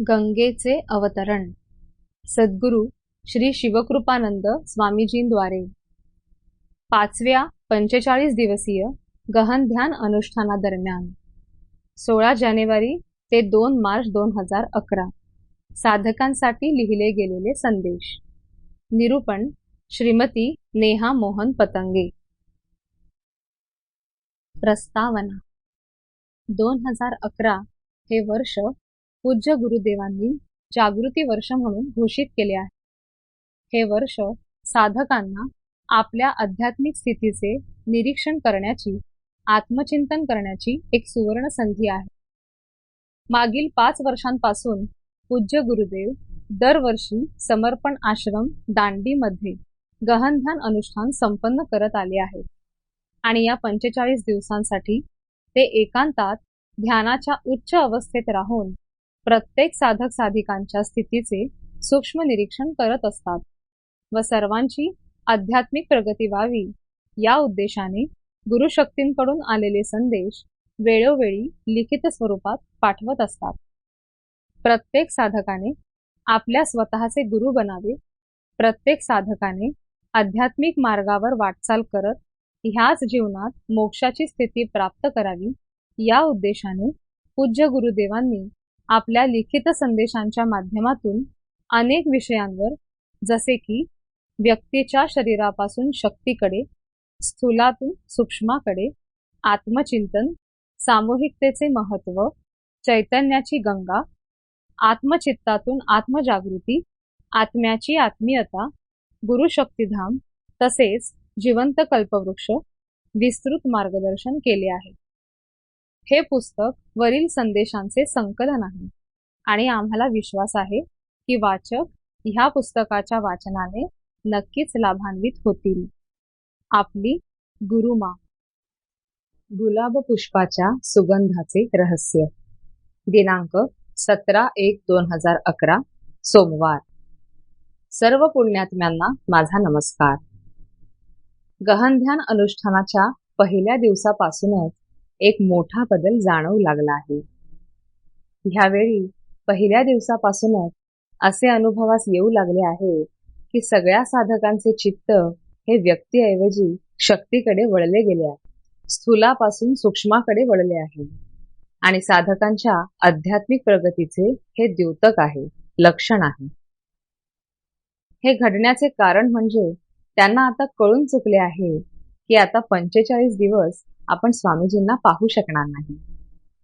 गंगेचे अवतरण. सद्गुरू श्री शिवकृपानंद स्वामीजींद्वारे. पाचव्या पंचेचाळीस दिवसीय गहन ध्यान अनुष्ठानादरम्यान. सोळा जानेवारी ते दोन मार्च दोन हजार अकरा. साधकांसाठी लिहिले गेलेले संदेश. निरूपण श्रीमती नेहा मोहन पतंगे. प्रस्तावना. दोन हजार अकरा हे वर्ष पूज्य गुरुदेवांनी जागृती वर्ष म्हणून घोषित केले आहे. हे वर्ष साधकांना आपल्या आध्यात्मिक स्थितीचे निरीक्षण करण्याची आत्मचिंतन करण्याची एक सुवर्ण संधी आहे. मागील पाच वर्षांपासून पूज्य गुरुदेव दरवर्षी समर्पण आश्रम दांडीमध्ये गहन ध्यान अनुष्ठान संपन्न करत आले आहेत. आणि या पंचेचाळीस दिवसांसाठी ते एकांतात ध्यानाच्या उच्च अवस्थेत राहून प्रत्येक साधक साधिकांच्या स्थितीचे सूक्ष्म निरीक्षण करत असतात व सर्वांची आध्यात्मिक प्रगती व्हावी या उद्देशाने गुरुशक्तींकडून आलेले संदेश वेळोवेळी लिखित स्वरूपात पाठवत असतात. प्रत्येक साधकाने आपल्या स्वतःचे गुरु बनावे. प्रत्येक साधकाने आध्यात्मिक मार्गावर वाटचाल करत ह्याच जीवनात मोक्षाची स्थिती प्राप्त करावी या उद्देशाने पूज्य गुरुदेवांनी आपल्या लिखित संदेशांच्या माध्यमातून अनेक विषयांवर जसे की व्यक्तीच्या शरीरापासून शक्तीकडे स्थूलातून सूक्ष्माकडे आत्मचिंतन सामूहिकतेचे महत्त्व चैतन्याची गंगा आत्मचित्तातून आत्मजागृती आत्म्याची आत्मीयता गुरुशक्तीधाम तसेच जिवंत कल्पवृक्ष विस्तृत मार्गदर्शन केले आहे. हे पुस्तक वरील संदेशांचे संकलन आहे. आणि आम्हाला विश्वास आहे की वाचक ह्या पुस्तकाच्या वाचनाने नक्कीच लाभान्वित होतील. आपली गुरुमा. गुलाब पुष्पाच्या सुगंधाचे रहस्य. दिनांक सतरा एक दोन हजार अकरा सोमवार. सर्व पुण्यात्म्यांना माझा नमस्कार. गहनध्यान अनुष्ठानाच्या पहिल्या दिवसापासूनच एक मोठा बदल जाणवू लागला आहे. ह्यावेळी पहिल्या दिवसापासूनच असे अनुभवास येऊ लागले आहे की सगळ्या साधकांचे चित्त हे व्यक्तीऐवजी शक्तीकडे वळले गेले आहे. स्थूलापासून सूक्ष्माकडे वळले आहे. आणि साधकांच्या आध्यात्मिक प्रगतीचे हे द्योतक आहे लक्षण आहे. हे घडण्याचे कारण म्हणजे त्यांना आता कळून चुकले आहे की आता पंचेचाळीस दिवस आपण स्वामीजींना पाहू शकणार नाही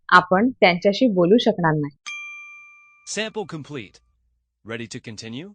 आपण त्यांच्याशी बोलू शकणार नाही Sample complete. Ready to continue?